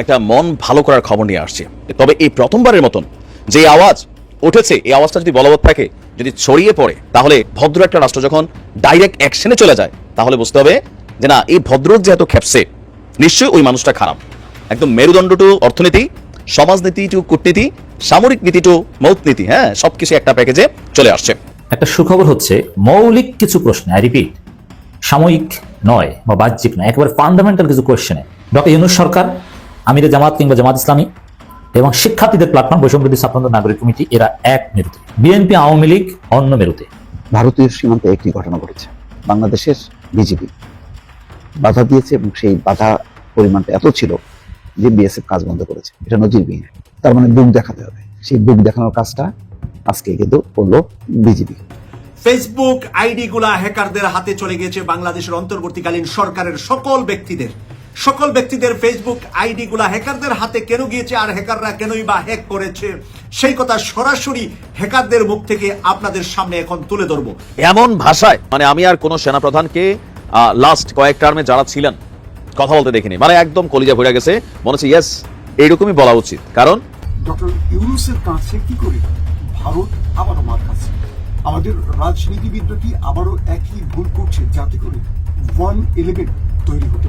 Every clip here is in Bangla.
একটা মন ভালো করার খবর নিয়ে আসছে। তবে এই প্রথমবারের মতন যে আওয়াজ উঠেছে, এই আওয়াজটা যদি বলবৎ থাকে, যদি ছড়িয়ে পড়ে, তাহলে ভদ্র একটা রাষ্ট্র যখন ডাইরেক্ট অ্যাকশনে চলে যায়, তাহলে বুঝতে হবে যে না, এই ভদ্র যে এত খেপছে, নিশ্চয়ই ওই মানুষটা খারাপ। একদম মেরুদণ্ড টু অর্থনীতি, সমাজনীতি টু কূটনীতি, সামরিক নীতি টু মৌতনীতি হ্যাঁ সবকিছু একটা প্যাকেজে চলে আসছে। একটা সুখবর হচ্ছে, মৌলিক কিছু প্রশ্নে আই রিপিট সাময়িক নয় বা বাহ্যিক নয়, একেবারে ফান্ডামেন্টাল কিছু কোয়েশ্চেনে ডক্টর ইউনুস সরকার আমিরে জামাত কিংবা জামাত ইসলামী এবং শিক্ষার্থীদের প্ল্যাটফর্ম বৈষম্যবিরোধী ছাত্র নাগরিক কমিটি এরা এক মেরুতে। বিএনপি আওয়ামী লীগ অন্য মেরুতে। ভারতীয় সীমান্তে একটি ঘটনা ঘটেছে। বাংলাদেশের বিজেপি বাধা দিয়েছে এবং সেই বাধা পরিমাণটা এত ছিল যে বিএসএফ কাজ বন্ধ করেছে। এটা নজিরবিহীন। তার মানে বুক দেখাতে হবে। সেই বুক দেখানোর কাজটা আজকে কিন্তু করল বিজেপি ফেসবুক আইডি গুলা হ্যাকারদের হাতে চলে গিয়েছে বাংলাদেশের অন্তর্বর্তীকালীন সরকারের সকল ব্যক্তিদের। সকল ব্যক্তিদের ফেসবুক আইডি গুলা হ্যাকারদের হাতে কেন গিয়েছে আর হ্যাকাররা কেনই বা হ্যাক করেছে? সেই কথা সরাসরি হ্যাকারদের মুখ থেকে আপনাদের সামনে এখন তুলে ধরবো। এমন ভাষায় মানে আমি আর কোন সেনাপ্রধানকে লাস্ট কয়েক টার্মে যারা ছিলেন কথা বলতে দেখিনি। মানে একদম কলিজা ভরে গেছে মনে হচ্ছে ইয়েস এইরকমই বলা উচিত। কারণ ডক্টর ইউনুসের কাছে কি করে ভারত আবারও মার খাচ্ছে? আমাদের রাজনীতিবিদরা কি আবারও একই ভুল করছে যাতে করে ওয়ান ইলেভেন তৈরি হতে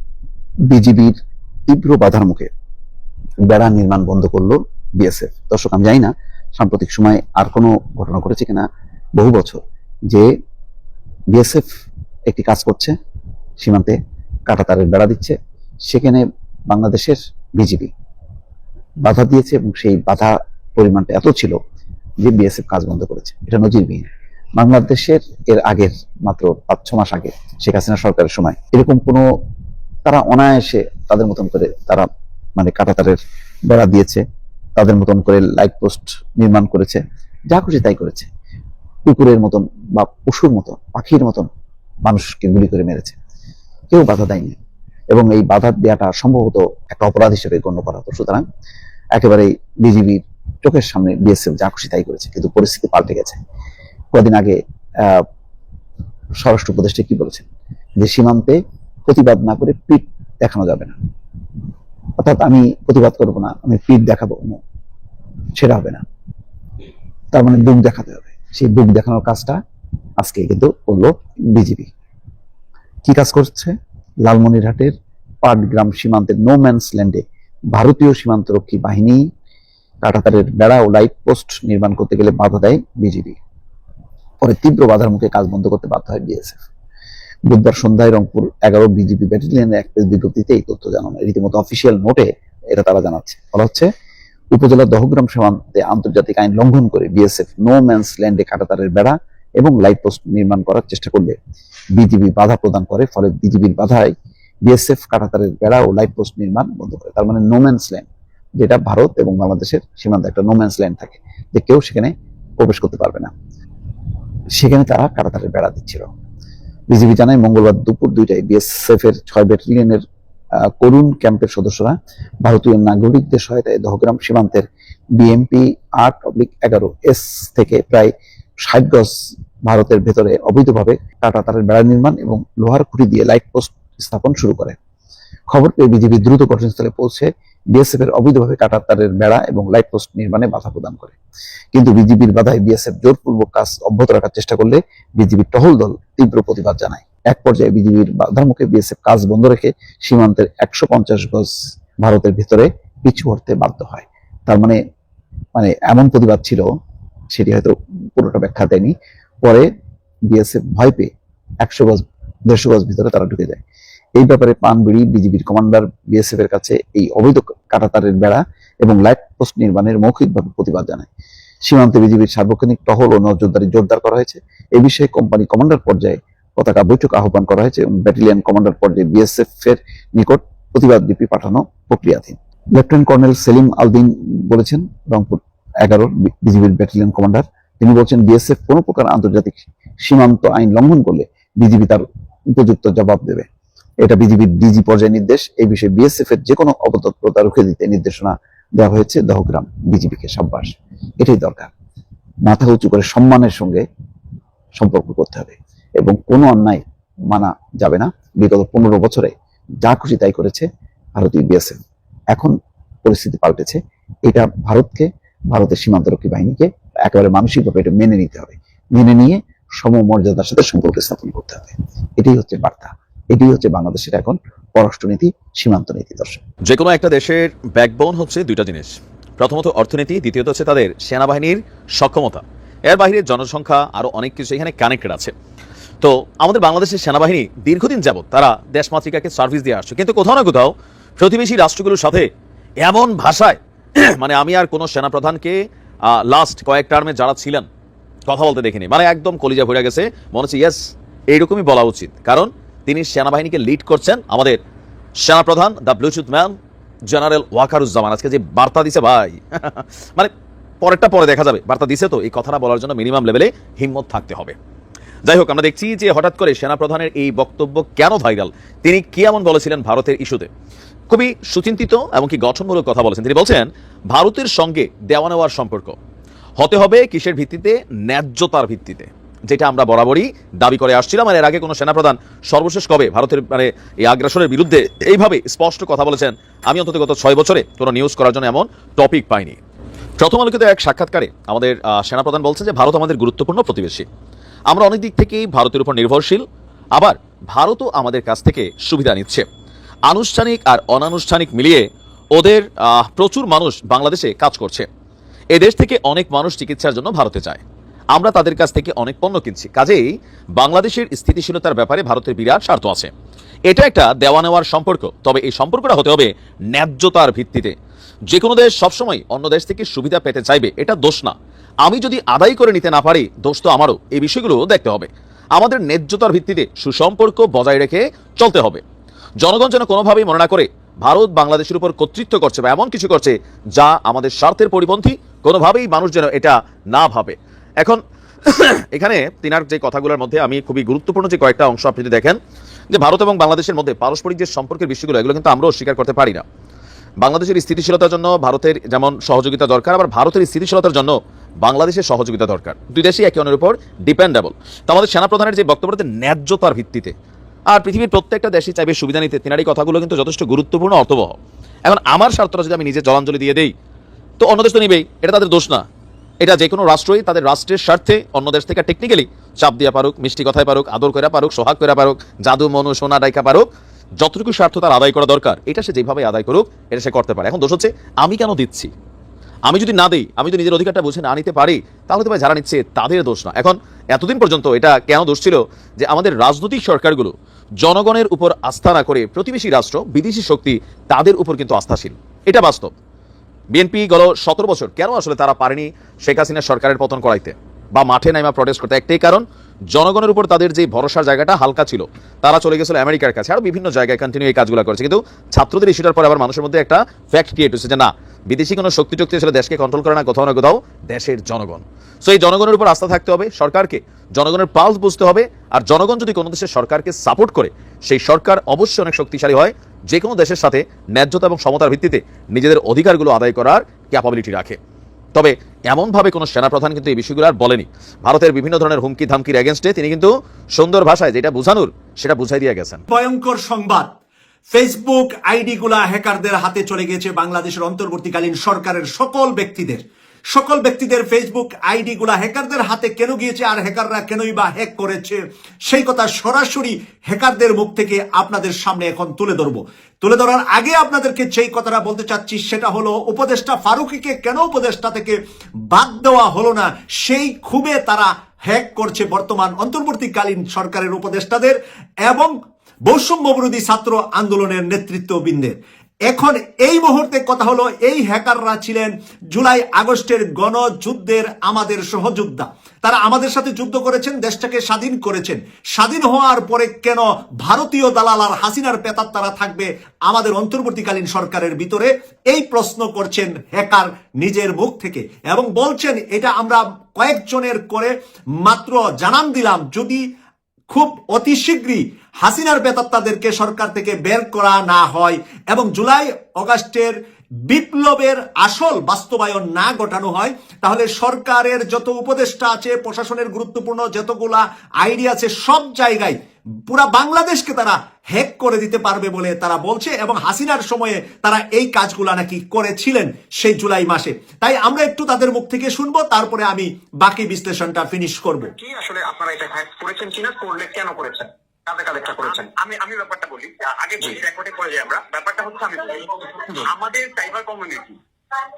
বিজিবির তীব্র বাধার মুখে বেড়া নির্মাণ বন্ধ করল বিএসএফ। দর্শক, আমি জানি না, সাম্প্রতিক সময় আর কোনো ঘটনা ঘটেছে কিনা। বহু বছর যে বিএসএফ একটি কাজ করছে, সীমান্তে কাঁটাতারের বেড়া দিচ্ছে, সেখানে বাংলাদেশের বিজিবি বাধা দিয়েছে এবং সেই বাধা পরিমাণটা এত ছিল যে বিএসএফ কাজ বন্ধ করেছে। এটা নজিরবিহীন। বাংলাদেশের এর আগের মাত্র পাঁচ ছ মাস আগে শেখ হাসিনা সরকারের সময় এরকম কোনো তারা অনায়াসে তাদের মতন করে তারা মানে কাটাতারের বেড়া দিয়েছে, তাদের মতন করে লাইট পোস্ট নির্মাণ করেছে, যা খুশি তাই করেছে। কুকুরের মতন বা পশুর মতন, পাখির মতন মানুষকে গুলি করে মেরেছে। কেউ বাধা দেয়নি। এবং এই বাধা দেওয়াটা সম্ভবত একটা অপরাধ হিসেবে গণ্য করা হতো। সুতরাং একেবারেই বিজিবির চোখের সামনে বিএসএফ যা খুশি তাই করেছে, কিন্তু পরিস্থিতি পাল্টে গেছে। কদিন আগে স্বরাষ্ট্র উপদেষ্টা কি বলেছেন? যে সীমান্তে প্রতিবাদ না করে পিঠ দেখানো যাবে না। অর্থাৎ আমি প্রতিবাদ করব না, আমি পিঠ দেখাবো সেটা হবে না। তার মানে বুক দেখাতে হবে। সেই বুক দেখানোর কাজটা আজকে কিন্তু করল বিজেপি। কি কাজ করছে? লালমনিরহাটের পাটগ্রাম সীমান্তের নো ম্যানস ল্যান্ডে ভারতীয় সীমান্তরক্ষী বাহিনী কাটাতারের বেড়া ও লাইট পোস্ট নির্মাণ করতে গেলে বাধা দেয় বিজেপি। পরে তীব্র বাধার মুখে কাজ বন্ধ করতে বাধ্য হয় বিএসএফ। বুধবার সন্ধ্যায় রংপুর এগারো বিজিবি ব্যাটালিয়নের এক প্রেস বিজ্ঞপ্তিতে এই তথ্য জানানো রীতিমতো অফিসিয়াল নোটে এটা তারা জানাচ্ছে। বলা হচ্ছে উপজেলার দহগ্রাম সীমান্তে আন্তর্জাতিক আইন লঙ্ঘন করে বিএসএফ নো ম্যানস ল্যান্ডে কাটাতারের বেড়া এবং লাইট পোস্ট নির্মাণ করার চেষ্টা করলে বিজিবি বাধা প্রদান করে, ফলে বিজিবির বাধায় বিএসএফ কাটাতারের বেড়া ও লাইট পোস্ট নির্মাণ বন্ধ করে। তার মানে নো ম্যানস ল্যান্ড যেটা ভারত এবং বাংলাদেশের সীমান্তে একটা নো ম্যানস ল্যান্ড থাকে, যে কেউ সেখানে প্রবেশ করতে পারবে না। সেখানে তারা কাটাতারের বেড়া দিচ্ছিল। বিজিবি জানায় মঙ্গলবার দুপুর দুইটায় বিএসএফ এর ছয় ব্যাটালিয়নের করুণ ক্যাম্পের সদস্যরা ভারতীয় নাগরিকদের সহায়তায় দহগ্রাম সীমান্তের বিএমপি আট অব্লিক এগারো এস থেকে প্রায় ষাট গজ ভারতের ভেতরে অবৈধভাবে টাটা তারের বেড়া নির্মাণ এবং লোহার খুঁটি দিয়ে লাইট পোস্ট স্থাপন শুরু করে। খবর পেয়ে বিজিবি দ্রুত ঘটনাস্থলে পৌঁছে বিএসএফ এর অবৈধভাবে কাটাতারের বেড়া এবং লাইট পোস্ট নির্মাণে বাধা প্রদান করে। কিন্তু বিজিবির বাধায় বিএসএফ জোরপূর্বক কাজ অব্যাহত রাখার চেষ্টা করলে বিজিবির টহল দল তীব্র প্রতিবাদ জানায়। এক পর্যায়ে বিজিবির বাধার মুখে বিএসএফ কাজ বন্ধ রেখে সীমান্তের একশো পঞ্চাশ গজ ভারতের ভিতরে পিছু হতে বাধ্য হয়। তার মানে মানে এমন প্রতিবাদ ছিল, সেটি হয়তো পুরোটা ব্যাখ্যা দেয়নি। পরে বিএসএফ ভয় পেয়ে একশো গজ, দেড়শো গজ ভিতরে তারা ঢুকে যায়। এই ব্যাপারে পানবিড়ি বিজিবির কমান্ডার বিএসএফ এর কাছে এই অবৈধ কাটাতারের বেড়া এবং লাইট পোস্ট নির্মাণের মৌখিকভাবে প্রতিবাদ জানায়। সীমান্তে বিজিবির সার্বক্ষণিক টহল ও নজরদারি জোরদার করা হয়েছে। এ বিষয়ে কোম্পানি কমান্ডার পর্যায়ে পতাকা বৈঠক আহ্বান করা হয়েছে এবং ব্যাটালিয়ন কমান্ডার পর্যায়ে বিএসএফ এর নিকট প্রতিবাদ লিপি পাঠানো প্রক্রিয়াধীন। লেফটেন্যান্ট কর্নেল সেলিম আলদিন বলেছেন, রংপুর এগারো বিজিবির ব্যাটালিয়ন কমান্ডার। তিনি বলছেন, বিএসএফ কোনো প্রকার আন্তর্জাতিক সীমান্ত আইন লঙ্ঘন করলে বিজিবি তার উপযুক্ত জবাব দেবে। এটা বিজিবির ডিজি পর্যায়ে নির্দেশ। এই বিষয়ে বিএসএফ এর যে কোনো অপতৎপরতা রুখে দিতে নির্দেশনা দেওয়া হয়েছে দহগ্রাম বিজিবিকে সাব্বাস। এটাই দরকার। মাথা উঁচু করে সম্মানের সঙ্গে সম্পর্ক করতে হবে এবং কোনো অন্যায় মানা যাবে না। বিগত পনেরো বছরে যা খুশি তাই করেছে ভারতীয় বিএসএফ এখন পরিস্থিতি পাল্টেছে। এটা ভারতকে, ভারতের সীমান্তরক্ষী বাহিনীকে একেবারে মানসিকভাবে এটা মেনে নিতে হবে। মেনে নিয়ে সমমর্যাদার সাথে সম্পর্ক স্থাপন করতে হবে। এটাই হচ্ছে বার্তা। এটাই হচ্ছে বাংলাদেশের এখন পররাষ্ট্রনীতি সীমান্ত নীতি দর্শক। যে কোনো একটা দেশের ব্যাকবোন হচ্ছে দুইটা জিনিস। প্রথমত অর্থনীতি, দ্বিতীয়ত হচ্ছে তাদের সেনাবাহিনীর সক্ষমতা। এর বাইরে জনসংখ্যা আরও অনেক কিছু এখানে কানেক্টেড আছে। তো আমাদের বাংলাদেশের সেনাবাহিনী দীর্ঘদিন যাবত তারা দেশমাতৃকাকে সার্ভিস দিয়ে আসছে। কিন্তু কোথাও না কোথাও প্রতিবেশী রাষ্ট্রগুলোর সাথে এমন ভাষায় মানে আমি আর কোনো সেনাপ্রধানকে লাস্ট কয়েক টার্মে যারা ছিলেন, কথা বলতে দেখিনি। মানে একদম কলিজা ভরে গেছে। মনে হচ্ছে ইয়েস এইরকমই বলা উচিত। কারণ তিনি সেনাবাহিনীকে লিড করছেন আমাদের সেনাপ্রধান the Bluetooth man general Wakeruzzaman. আজকে যে বার্তা দিছে ভাই মানে পরেরটা পরে দেখা যাবে। বার্তা দিছে তো, এই কথাটা বলার জন্য মিনিমাম লেভেলে হিম্মত থাকতে হবে। যাই হোক, আমরা দেখছি যে হঠাৎ করে সেনাপ্রধানের এই বক্তব্য কেন ভাইরাল তিনি কি এমন বলেছিলেন ভারতের ইস্যুতে? খুবই সুচিন্তিত এমনকি গঠনমূলক কথা বলেছেন। তিনি বলছেন, ভারতের সঙ্গে দেওয়া নেওয়ার সম্পর্ক। হতে হবে কিসের ভিত্তিতে? ন্যায্যতার ভিত্তিতে। যেটা আমরা বরাবরই দাবি করে আসছিলাম আর এর আগে কোনো সেনাপ্রধান সর্বশেষ কবে ভারতের মানে এই আগ্রাসনের বিরুদ্ধে এইভাবে স্পষ্ট কথা বলেছেন, আমি অন্তত গত ছয় বছরে কোনো নিউজ করার জন্য এমন টপিক পাইনি। প্রথম আলোকিত এক সাক্ষাৎকারে আমাদের সেনাপ্রধান বলছেন যে ভারত আমাদের গুরুত্বপূর্ণ প্রতিবেশী। আমরা অনেক দিক থেকেই ভারতের উপর নির্ভরশীল, আবার ভারতও আমাদের কাছ থেকে সুবিধা নিচ্ছে। আনুষ্ঠানিক আর অনানুষ্ঠানিক মিলিয়ে ওদের প্রচুর মানুষ বাংলাদেশে কাজ করছে। এ দেশ থেকে অনেক মানুষ চিকিৎসার জন্য ভারতে যায়। আমরা তাদের কাছ থেকে অনেক পণ্য কিনছি। কাজেই বাংলাদেশের স্থিতিশীলতার ব্যাপারে ভারতের বিরাট স্বার্থ আছে। এটা একটা দেওয়া নেওয়ার সম্পর্ক, তবে এই সম্পর্কটা হতে হবে ন্যায্যতার ভিত্তিতে। যে কোনো দেশ সবসময় অন্য দেশ থেকে সুবিধা পেতে চাইবে, এটা দোষ না। আমি যদি আদায় করে নিতে না পারি, দোষ তো আমারও। এই বিষয়গুলো দেখতে হবে। আমাদের ন্যায্যতার ভিত্তিতে সুসম্পর্ক বজায় রেখে চলতে হবে। জনগণ যেন কোনোভাবেই মনে না করে, ভারত বাংলাদেশের উপর কর্তৃত্ব করছে বা এমন কিছু করছে যা আমাদের স্বার্থের পরিপন্থী, কোনোভাবেই মানুষ যেন এটা না ভাবে। এখন এখানে তিনার যে কথাগুলোর মধ্যে আমি খুবই গুরুত্বপূর্ণ যে কয়েকটা অংশ আপনি যদি দেখেন, যে ভারত এবং বাংলাদেশের মধ্যে পারস্পরিক যে সম্পর্কের বিষয়গুলো, এগুলো কিন্তু আমরাও স্বীকার করতে পারি না। বাংলাদেশের স্থিতিশীলতার জন্য ভারতের যেমন সহযোগিতা দরকার, আবার ভারতের স্থিতিশীলতার জন্য বাংলাদেশের সহযোগিতা দরকার। দুই দেশই একে অন্যের উপর ডিপেন্ডেবল তো আমাদের সেনাপ্রধানের যে বক্তব্যটা ন্যায্যতার ভিত্তিতে। আর পৃথিবীর প্রত্যেকটা দেশই চাইবে সুবিধা নিতে তিনার এই কথাগুলো কিন্তু যথেষ্ট গুরুত্বপূর্ণ, অর্থবহ। এখন আমার স্বার্থটা যদি আমি নিজে জলাঞ্জলি দিয়ে দেই, তো অন্য দেশ তো নিবেই, এটা তাদের দোষ না। এটা যে কোনো রাষ্ট্রই তাদের রাষ্ট্রের স্বার্থে অন্য দেশ থেকে টেকনিক্যালি চাপ দিয়া পারুক, মিষ্টি কথায় পারুক, আদর করে পারুক, সোহাগ করে পারুক, জাদু, মনু, সোনা ডাইকা পারুক, যতটুকু স্বার্থ তার আদায় করা দরকার, এটা সে যেভাবে আদায় করুক, এটা সে করতে পারে। এখন দোষ হচ্ছে, আমি কেন দিচ্ছি? আমি যদি না দিই, আমি যদি নিজের অধিকারটা বুঝে না নিতে পারি, তাহলে তো ভাই যারা নিচ্ছে, তাদের দোষ না। এখন এতদিন পর্যন্ত এটা কেন দোষ ছিল? যে আমাদের রাজনৈতিক সরকারগুলো জনগণের উপর আস্থা না করে প্রতিবেশী রাষ্ট্র, বিদেশি শক্তি, তাদের উপর কিন্তু আস্থাশীল। এটা বাস্তব। বিএনপি গত সতেরো বছর কেন আসলে তারা পারেনি শেখ হাসিনা সরকারের পতন করাইতে? বা মাঠে নাইমা প্রটেস্ট করতে? একটাই কারণ, জনগণের উপর তাদের যে ভরসার জায়গাটা হালকা ছিল, তারা চলে গেছিল আমেরিকার কাছে। আরও বিভিন্ন জায়গায় কন্টিনিউ এই কাজগুলো করেছে। কিন্তু ছাত্রদের ইস্যুটার পর আবার মানুষের মধ্যে একটা ফ্যাক্ট ক্রিয়েট হচ্ছে যে না, বিদেশি কোনো শক্তি টক্তি আসলে দেশকে কন্ট্রোল করে না, কোথাও না কোথাও দেশের জনগণ। সো এই জনগণের উপর আস্থা থাকতে হবে সরকারকে। জনগণের পালস বুঝতে হবে। আর জনগণ যদি কোনো দেশের সরকারকে সাপোর্ট করে, সেই সরকার অবশ্যই অনেক শক্তিশালী হয়। যে কোনো দেশের সাথে ন্যায্যতা এবং সমতার ভিত্তিতে নিজেদের অধিকারগুলো আদায় করার ক্যাপাবিলিটি রাখে। তবে এমনভাবে কোনো সেনাপ্রধান কিন্তু এই বিষয়গুলো আর বলেনি। ভারতের বিভিন্ন ধরনের হুমকি ধামকির এগেনস্টে তিনি কিন্তু সুন্দর ভাষায় যেটা বোঝানোর সেটা বুঝাই দিয়ে গেছেন। ভয়ঙ্কর সংবাদ। ফেসবুক আইডি গুলা হ্যাকারদের হাতে চলে গেছে বাংলাদেশের অন্তর্বর্তীকালীন সরকারের সকল ব্যক্তিদের। সকল ব্যক্তিদের ফেসবুক আইডি গুলা হ্যাকারদের হাতে কেন গিয়েছে আর হ্যাকাররা কেনই বা হ্যাক করেছে? সেই কথা সরাসরি হ্যাকারদের মুখ থেকে আপনাদের সামনে এখন তুলে ধরবো। তুলে ধরার আগে আপনাদেরকে যেই কথাটা বলতে চাচ্ছি সেটা হলো, উপদেষ্টা ফারুকিকে কেন উপদেষ্টা থেকে বাদ দেওয়া হলো না? সেই খুবে তারা হ্যাক করছে বর্তমান অন্তর্বর্তীকালীন সরকারের উপদেষ্টাদের এবং বৈষম্য বিরোধী ছাত্র আন্দোলনের নেতৃত্ববৃন্দের। এখন এই মুহূর্তে কথা হলো, এই হ্যাকাররা ছিলেন জুলাই আগস্টের গণযুদ্ধের আমাদের সহযোদ্ধা। তারা আমাদের সাথে যুদ্ধ করেছেন, দেশটাকে স্বাধীন করেছেন। স্বাধীন হওয়ার পরে কেন ভারতীয় দালাল আর হাসিনার পেতার তারা থাকবে আমাদের অন্তর্বর্তীকালীন সরকারের ভিতরে? এই প্রশ্ন করছেন হ্যাকার নিজের মুখ থেকে এবং বলছেন, এটা আমরা কয়েকজনের করে মাত্র জানান দিলাম। যদি খুব অতি শীঘ্রই হাসিনার বেতত্তাদেরকে সরকার থেকে বের করা না হয় এবং জুলাই অগাস্টের বিপ্লবের আসল বাস্তবায়ন না ঘটানো হয়, তাহলে সরকারের যত উপদেষ্টা আছে, প্রশাসনের গুরুত্বপূর্ণ যতগুলা আইডিয়া আছে, সব জায়গায় পুরা বাংলাদেশকে তারা হ্যাক করে দিতে পারবে বলে তারা বলছে এবং হাসিনার সময়ে তারা এই কাজগুলা নাকি করেছিলেন সেই জুলাই মাসে। তাই আমরা একটু তাদের মুখ থেকে শুনব, তারপরে আমি বাকি বিশ্লেষণটা ফিনিশ করব। কি আসলে আপনারা এটা হ্যাক করেছেন কিনা, করলে কেন করেছেন? কাদের কাদেরটা করেছেন। আমি আমি ব্যাপারটা বলি আগে বলি রেকর্ডে করে যাই আমরা। ব্যাপারটা হচ্ছে আমি আমাদের সাইবার কমিউনিটি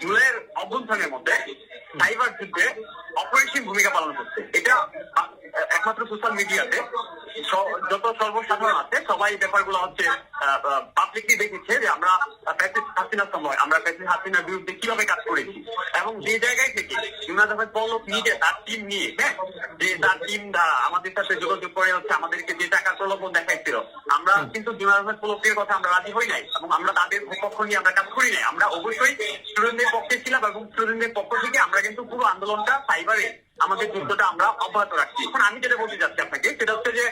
জুলাইয়ের অভ্যন্তরের মধ্যে সাইবার যুদ্ধে অপরিসীম ভূমিকা পালন করছে। এটা একমাত্র সোশ্যাল মিডিয়াতে যত সর্বসাধারণ আছে, সবাই ব্যাপারগুলো হচ্ছে পাবলিকলি দেখেছে যে আমরা প্যাসিস হাসিনার সময়, আমরা প্যাসিস হাসিনার বিরুদ্ধে কীভাবে কাজ করেছি। এবং যে জায়গায় থেকে ইমরান আহমেদ পল্লব নিজে তার টিম নিয়ে হ্যাঁ যে তার টিম আমাদের সাথে যোগাযোগ করে হচ্ছে, আমাদেরকে যে টাকা প্রলোভন দেখাইছিল আমরা কিন্তু জুনার আহমেদ কথা আমরা রাজি হই নাই এবং আমরা তাদের পক্ষ নিয়ে আমরা কাজ করি নাই। আমরা অবশ্যই স্টুডেন্টদের পক্ষে ছিলাম এবং স্টুডেন্টদের পক্ষ থেকে আমরা কিন্তু পুরো আন্দোলনটা সাইবারে আমাদের যুদ্ধটা আমরা অব্যাহত রাখছি। এখন আমি যেটা বলতে যাচ্ছি আপনাকে, সেটা হচ্ছে যে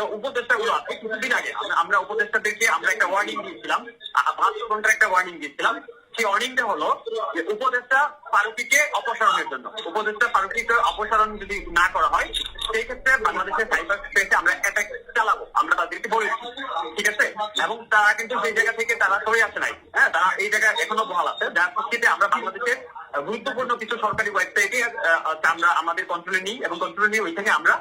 উপদেষ্টা গুলো আছে, কিছুদিন আগে আমরা- উপদেষ্টাদেরকে আমরা একটা ওয়ার্নিং দিয়েছিলাম বাহাত্তর ঘণ্টার একটা ওয়ার্নিং দিয়েছিলাম। সেই ওয়ার্নিংটা হলো যে, উপদেষ্টা ফারুকিকে অপসারণের জন্য, উপদেষ্টা ফারুকিকে অপসারণ যদি না করা হয়, সেই ক্ষেত্রে বাংলাদেশের সাইবার এবং তারা কিন্তু সেই জায়গা থেকে তারা সরে আসে নাই। হ্যাঁ তারা এই জায়গায় এখনও বহাল আছে, যার প্রেক্ষিতে আমরা বাংলাদেশের গুরুত্বপূর্ণ কিছু সরকারি ওয়েবসাইটে আমরা আমাদের কন্ট্রোলে নিই এবং কন্ট্রোলে নিয়ে ওইখানে আমরা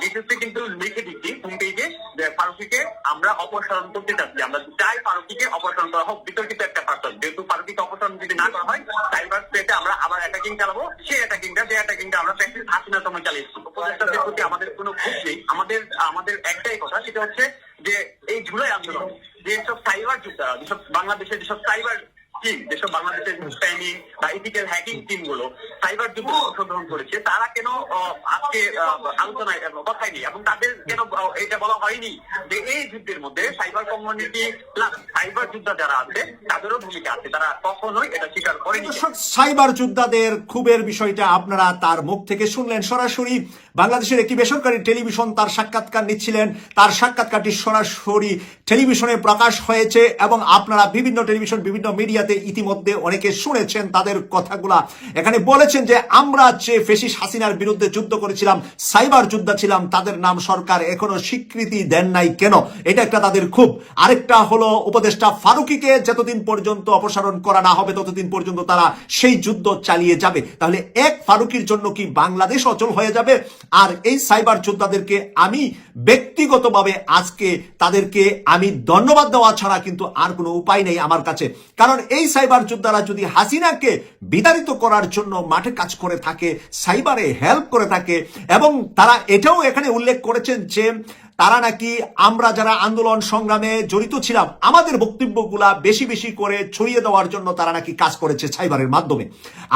ডিটেলসে কিন্তু লিখে দিচ্ছি হোম পেজে যে ফারুকিকে আমরা অপসারণ করতে চাচ্ছি। আমরা চাই ফারুকিকে অপসারণ করা হোক, বিতর্কিত একটা পার্সন যেহেতু ফারুকিকে অপসারণ যদি না করা হয় সাইবার স্পেসে আমরা আবার অ্যাটাকিং চালাবো। সেই অ্যাটাকিংটা যে অ্যাটাকিংটা আমরা প্র্যাকটিস হাসিনার সময় চালিয়েছি উপদেষ্টাদের প্রতি আমাদের কোনো খুব নেই। আমাদের আমাদের একটাই কথা, সেটা হচ্ছে যে এই জুলাই আন্দোলন, যেসব সাইবার যেসব বাংলাদেশের যেসব সাইবার টিম যেসব বাংলাদেশের স্প্যানিং বা ইথিক্যাল হ্যাকিং টিমগুলো সাইবার যুদ্ধে অংশগ্রহণ করেছে, তারা কেন আজকে আলোচনায় কথাই নেই এবং তাদের কেন এটা বলা হয়নি যে এই যুদ্ধের মধ্যে সাইবার কমিউনিটি প্লাস সাইবার যোদ্ধা যারা আছে, তাদেরও ভূমিকা আছে, তারা কখনোই এটা স্বীকার করেনি। সাইবার যোদ্ধাদের ক্ষোভের বিষয়টা আপনারা তার মুখ থেকে শুনলেন। সরাসরি বাংলাদেশের একটি বেসরকারি টেলিভিশন তার সাক্ষাৎকার নিচ্ছিলেন। তার সাক্ষাৎকারটি সরাসরি টেলিভিশনে প্রকাশ হয়েছে এবং আপনারা বিভিন্ন টেলিভিশন, বিভিন্ন মিডিয়াতে ইতিমধ্যে অনেকে শুনেছেন তাদের কথাগুলা। এখানে বলেছেন যে, আমরা যে ফেসিস হাসিনার বিরুদ্ধে যুদ্ধ করেছিলাম, সাইবার যোদ্ধা ছিলাম, তাদের নাম সরকার এখনও স্বীকৃতি দেন নাই কেন? এটা একটা তাদের খুব আরেকটা হলো উপদেষ্টা ফারুকিকে যতদিন পর্যন্ত অপসারণ করা না হবে, ততদিন পর্যন্ত তারা সেই যুদ্ধ চালিয়ে যাবে। তাহলে এক ফারুকির জন্য কি বাংলাদেশ অচল হয়ে যাবে? আর এই সাইবার যোদ্ধাদেরকে আমি ব্যক্তিগতভাবে আজকে তাদেরকে আমি ধন্যবাদ দেওয়া ছাড়া কিন্তু আর কোনো উপায় নেই আমার কাছে। কারণ এই সাইবার যোদ্ধারা যদি হাসিনাকে বিতাড়িত করার জন্য মাঠে কাজ করে থাকে, সাইবারে হেল্প করে থাকে, এবং তারা এটাও এখানে উল্লেখ করেছেন যে তারা নাকি আমরা যারা আন্দোলন সংগ্রামে জড়িত ছিলাম, আমাদের বক্তব্যগুলা বেশি বেশি করে ছড়িয়ে দেওয়ার জন্য তারা নাকি কাজ করেছে সাইবারের মাধ্যমে।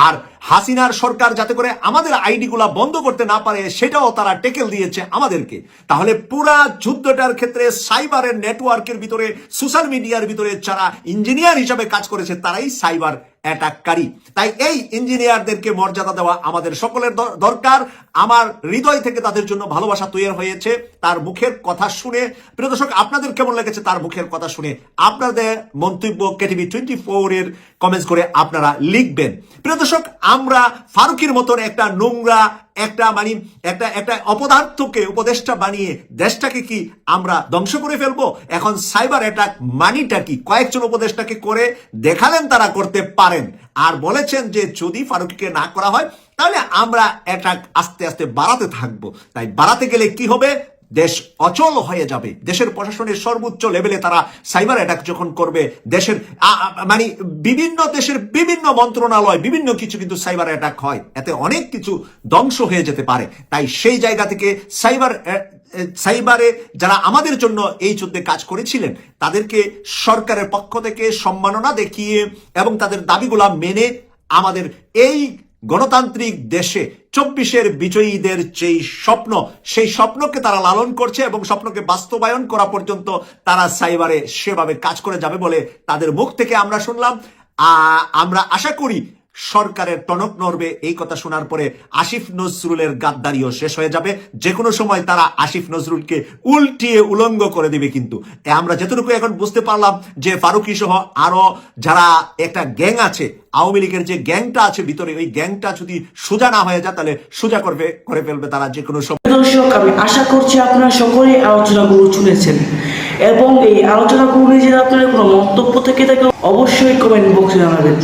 আর হাসিনার সরকার যাতে করে আমাদের আইডিগুলা বন্ধ করতে না পারে, সেটাও তারা টেকেল দিয়েছে আমাদেরকে। তাহলে পুরা যুদ্ধটার ক্ষেত্রে সাইবারের নেটওয়ার্কের ভিতরে, সোশ্যাল মিডিয়ার ভিতরে যারা ইঞ্জিনিয়ার হিসাবে কাজ করেছে, তারাই সাইবার অ্যাটাককারী। তাই এই ইঞ্জিনিয়ারদেরকে মর্যাদা দেওয়া আমাদের সকলের দরকার। আমার হৃদয় থেকে তাদের জন্য ভালোবাসা তৈরি হয়েছে। তার মুখের কথা শুনে, প্রিয় দর্শক, আপনাদের কেমন লেগেছে তার মুখের কথা শুনে? আপনাদের মন্তব্য কেটিভি টোয়েন্টি ফোর এর কমেন্টস করে আপনারা লিখবেন। প্রিয় দর্শক, আমরা ফারুকির মতন একটা নোংরা একটা মানে একটা একটা অপদার্থকে, উপদেষ্টা বানিয়ে দেশটাকে কি আমরা ধ্বংস করে ফেলব? এখন সাইবার অ্যাটাক মানিটা কি? কয়েকজন উপদেষ্টাকে করে দেখালেন তারা করতে পারেন। আর বলেছেন যে যদি ফারুকিকে না করা হয়, তাহলে আমরা অ্যাটাক আস্তে আস্তে বাড়াতে থাকব। তাই বাড়াতে গেলে কি হবে? দেশ অচল হয়ে যাবে। দেশের প্রশাসনের সর্বোচ্চ লেভেলে তারা সাইবার অ্যাটাক যখন করবে, দেশের মানে বিভিন্ন দেশের বিভিন্ন মন্ত্রণালয়, বিভিন্ন কিছু কিন্তু সাইবার অ্যাটাক হয়। এতে অনেক কিছু ধ্বংস হয়ে যেতে পারে। তাই সেই জায়গা থেকে সাইবার সাইবারে যারা আমাদের জন্য এই যুদ্ধে কাজ করেছিলেন, তাদেরকে সরকারের পক্ষ থেকে সম্মাননা দেখিয়ে এবং তাদের দাবিগুলা মেনে আমাদের এই গণতান্ত্রিক দেশে চব্বিশের বিজয়ীদের যেই স্বপ্ন, সেই স্বপ্নকে তারা লালন করছে এবং স্বপ্নকে বাস্তবায়ন করা পর্যন্ত তারা সাইবারে সেভাবে কাজ করে যাবে বলে তাদের মুখ থেকে আমরা শুনলাম। আমরা আশা করি সরকারের টনক নড়বে এই কথা শোনার পরে আসিফ নজরুলের গাদ্দারিও শেষ হয়ে যাবে। যে কোনো সময় তারা আসিফ নজরুলকে উল্টিয়ে উলঙ্গ করে দিবে কিন্তু। আমরা যেটুকু এখন বুঝতে পারলাম যে ফারুকি সহ আরও যারা একটা গ্যাং আছে, আওয়ামী লীগের যে গ্যাংটা আছে ভিতরে, ওই গ্যাংটা যদি সোজা না হয়ে যায় তাহলে সোজা করবে, করে ফেলবে তারা যে কোনো সময় দর্শক, আমি আশা করছি আপনারা সকলেই আলোচনাগুলো শুনেছেন। এবং এই আলোচনাগুলো নিয়ে যদি আপনাদের কোনো মন্তব্য থেকে থাকে অবশ্যই কমেন্ট বক্সে জানাবেন।